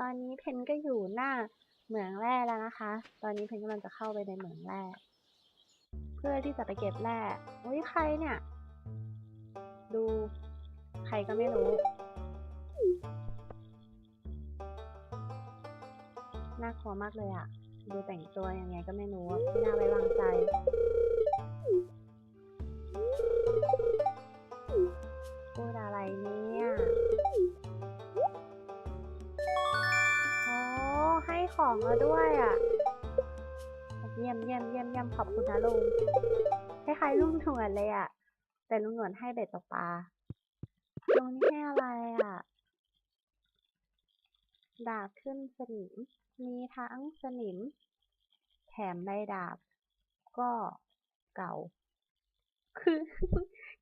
ตอนนี้เพนก็อยู่หน้าเหมืองแร่แล้วนะคะ ตอนนี้เพนกำลังจะเข้าไปในเหมืองแร่ เพื่อที่จะไปเก็บแร่อุ้ยใครเนี่ย ดูใครก็ไม่รู้ น่ากลัวมากเลยอะดูแต่งตัวยังไงก็ไม่รู้ไม่น่าไว้วางใจ ของมาด้วยอะเยี่ยมเยี่ยมเยี่ยมเยี่ยมขอบคุณนะลุงคล้ายๆลุงหนวดเลยอะ แต่ลุงหนวดให้เบ็ดตกปลาลุงนี่ให้อะไรอะ ดาบขึ้นสนิม มีทั้งสนิม แถมใบดาบ ก็เก่า คือ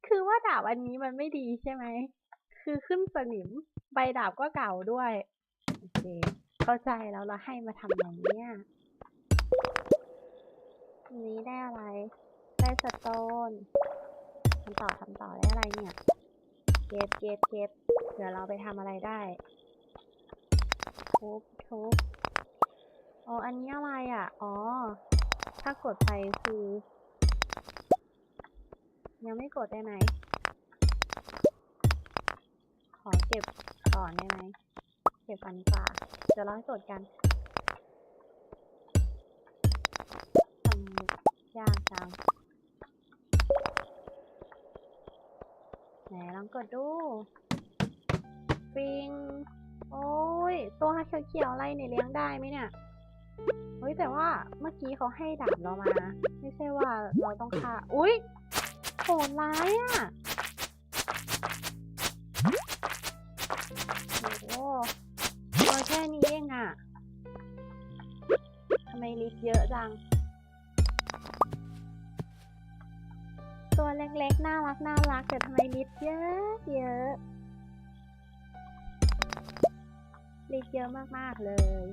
คือว่าดาบอันนี้มันไม่ดีใช่ไหม คือขึ้นสนิม ใบดาบก็เก่าด้วย โอเค เข้าใจแล้วเราให้มาทำอย่างเนี้ยอันนี้ได้อะไร ได้สโตนทำต่อทำต่อได้อะไรเนี่ย เก็บเก็บเก็บเดี๋ยวเราไปทำอะไรได้ทุบทุบอ๋อ อันนี้อะไรอะ อ๋อ ถ้ากดไปคือ ยังไม่กดได้ไหม ขอเก็บก่อนได้ไหม ก็บอันนี้กว่า เดี๋ยวเราให้กดกันทำยากจังไหนลองกดดู ปิง โอ้ย ตัวเขียวๆอะไรเนี่ยเลี้ยงได้ไหมเนี่ย เฮ้ยแต่ว่าเมื่อกี้เขาให้ดาบเรามา ไม่ใช่ว่าเราต้องฆ่า อุ้ยโหดร้ายอะ ลิฟต์เยอะจัง ตัวเล็กๆ น่ารักน่ารักแต่ทำไมลิฟต์เยอะเยอะลิฟต์เยอะมากๆเลย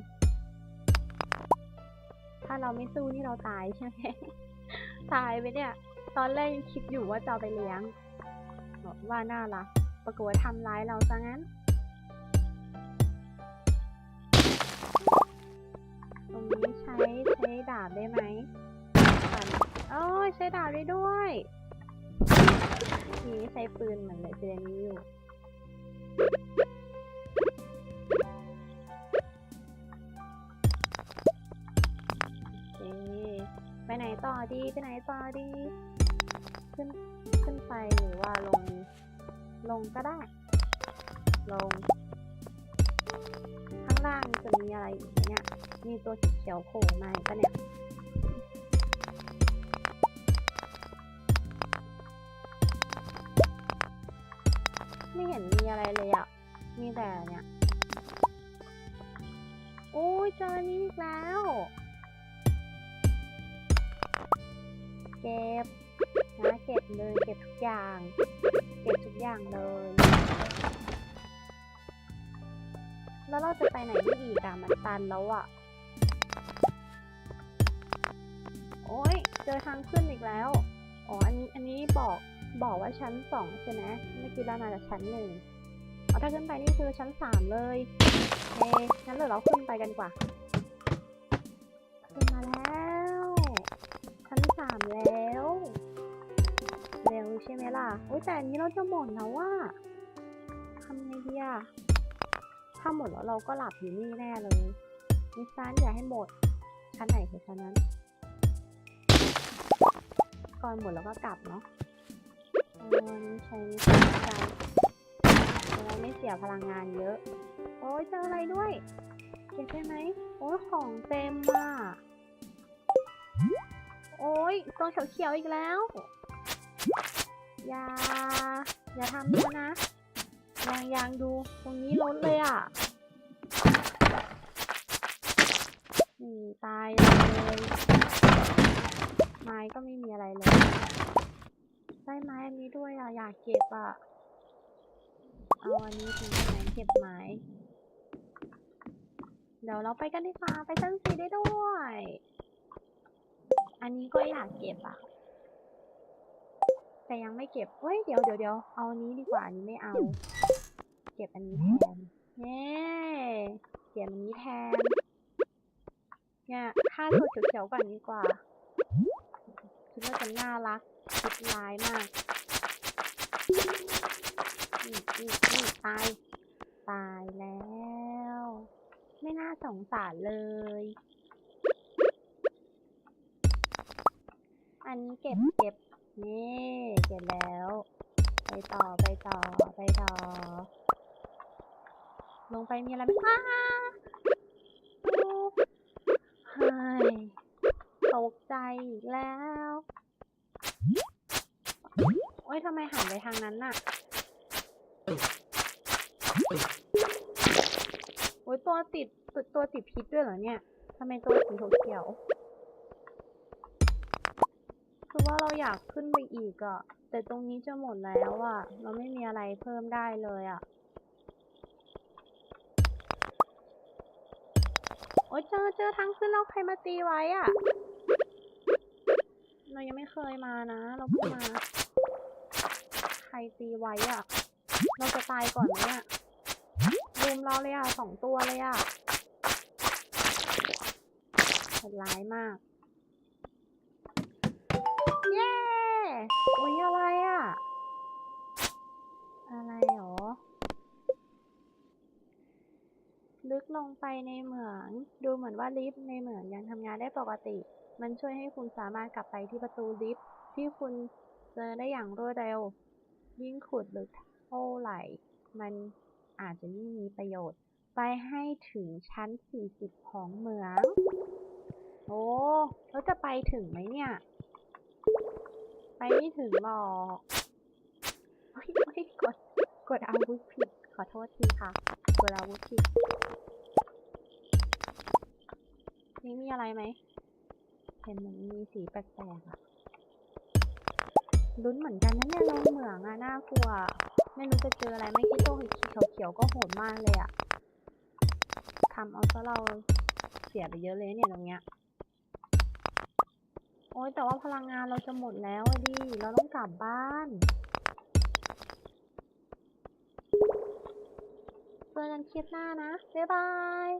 ถ้าเราไม่สู้นี่เราตายใช่ไหม ตายไปเนี่ย ตอนแรกยังคิดอยู่ว่าจะเอาไปเลี้ยง บอกว่าน่ารักปรากฏว่าทำร้ายเราซะงั้น ดาบได้ไหมฟันโอ้ยใช้ดาบได้ด้วยนี้ใช้ปืนเหมือนเลยเจนนี้อยู่โอเคไปไหนต่อดีไปไหนต่อดี ขึ้นขึ้นไปหรือว่าลง ลงก็ได้ ลง จะมีอะไรอีกเนี่ย มีตัวเขียวโผล่มาอีกปะเนี่ยไม่เห็นมีอะไรเลยอะมีแต่เนี่ย โอ้ยเจอนี้อีกแล้ว เก็บนะเก็บเลยเก็บทุกอย่าง เก็บทุกอย่างเลย แล้วเราจะไปไหนได้อีกอะมันตันแล้วอะโอ้ยเจอทางขึ้นอีกแล้ว อ๋อ อันนี้ อันนี้บอก บอกว่าชั้นสองใช่ไหมเมื่อกี้เรามาจากชั้นหนึ่งอ๋อถ้าขึ้นไปนี่คือชั้นสามเลยโอเคงั้นเดี๋ยวเราขึ้นไปกันกว่า ขึ้นมาแล้ว ชั้นสามแล้ว เร็วใช่ไหมล่ะ โอ้ยแต่อันนี้เราจะหมดแล้วว่าทำไงดีอะ ถ้าหมดแล้วเราก็หลับอยู่นี่แน่เลยนิสานอย่าให้หมดชั้นไหนคือชั้นนั้นก่อนหมดแล้วก็กลับเนาะเออนี่ใช้นิสานกันจะได้ไม่เสียพลังงานเยอะ โอ้ยเจออะไรด้วยเก็บได้ไหมโอ้ยของเต็มอะโอ้ยตัวเขียวๆอีกแล้ว อย่า อย่าทำด้วยนะ ยางยางดู ตรงนี้ล้นเลยอะนี่ตายเลยไม้ก็ไม่มีอะไรเลย ได้ไม้อันนี้ด้วยอะ อยากเก็บอะ เอาอันนี้ทิ้งไว้เก็บไม้ เดี๋ยวเราไปกันดีกว่าไปชั้นสี่ได้ด้วย อันนี้ก็อยากเก็บอะแต่ยังไม่เก็บ เฮ้ย เดี๋ยวเดี๋ยวเดี๋ยว เอาอันนี้ดีกว่า อันนี้ไม่เอา เก็บอันนี้แทนเย้เก็ลี่ยนอันนี้แทน เนี่ยฆ่าตัวเขียวๆก่อนดีกว่า คิดว่าจะน่ารักคิดร้ายมากนี่นี่นี่ตาย ตายแล้ว ไม่น่าสงสารเลย อันนี้เก็บเก็บนี่เก็บแล้ว ไปต่อไปต่อไปต่อ ลงไปมีอะไรไหมอ้าเฮ้ยตกใจอีกแล้วโอ๊ยทำไมหันไปทางนั้นน่ะโอ๊ยตัวติดตัวติดพิษด้วยเหรอเนี่ยทำไมตัวสีเขียวคือว่าเราอยากขึ้นไปอีกอะแต่ตรงนี้จะหมดแล้วอะเราไม่มีอะไรเพิ่มได้เลยอะ อ๊ยเจอเจอทางขึ้นแล้วใครมาตีไว้อะเรายังไม่เคยมานะ เราเพิ่งมา ใครตีไว้อะเราจะตายก่อนไหมอะรุมเราเลยอะสองตัวเลยอะโหดร้ายมาก เย้ อุ้ยอะไรอะ อะไรหรอ ลึกลงไปในเหมือง ดูเหมือนว่าลิฟต์ในเหมืองยังทำงานได้ปกติ มันช่วยให้คุณสามารถกลับไปที่ประตูลิฟต์ที่คุณเจอได้อย่างรวดเร็ว ยิ่งขุดลึกเท่าไหร่ มันอาจจะยิ่งมีประโยชน์ ไปให้ถึงชั้น 40 ของเหมือง โอ้แล้วจะไปถึงไหมเนี่ย ไปไม่ถึงหรอกเฮ้ยเฮ้ยกด กดอาวุธผิด ขอโทษทีค่ะ กดอาวุธผิด นี่มีอะไรไหม เห็นเหมือนมีสีแปลกๆอะลุ้นเหมือนกันนะเนี่ยลงเหมืองอะน่ากลัว ไม่รู้จะเจออะไรไม่คิดตัวเขียวๆก็โหดมากเลยอะทำเอาซะเราเสียไปเยอะเลยเนี่ยตรงเนี้ย โอ๊ยแต่ว่าพลังงานเราจะหมดแล้วอะดิ เราต้องกลับบ้านเจอกันคลิปหน้านะ บ๊ายบาย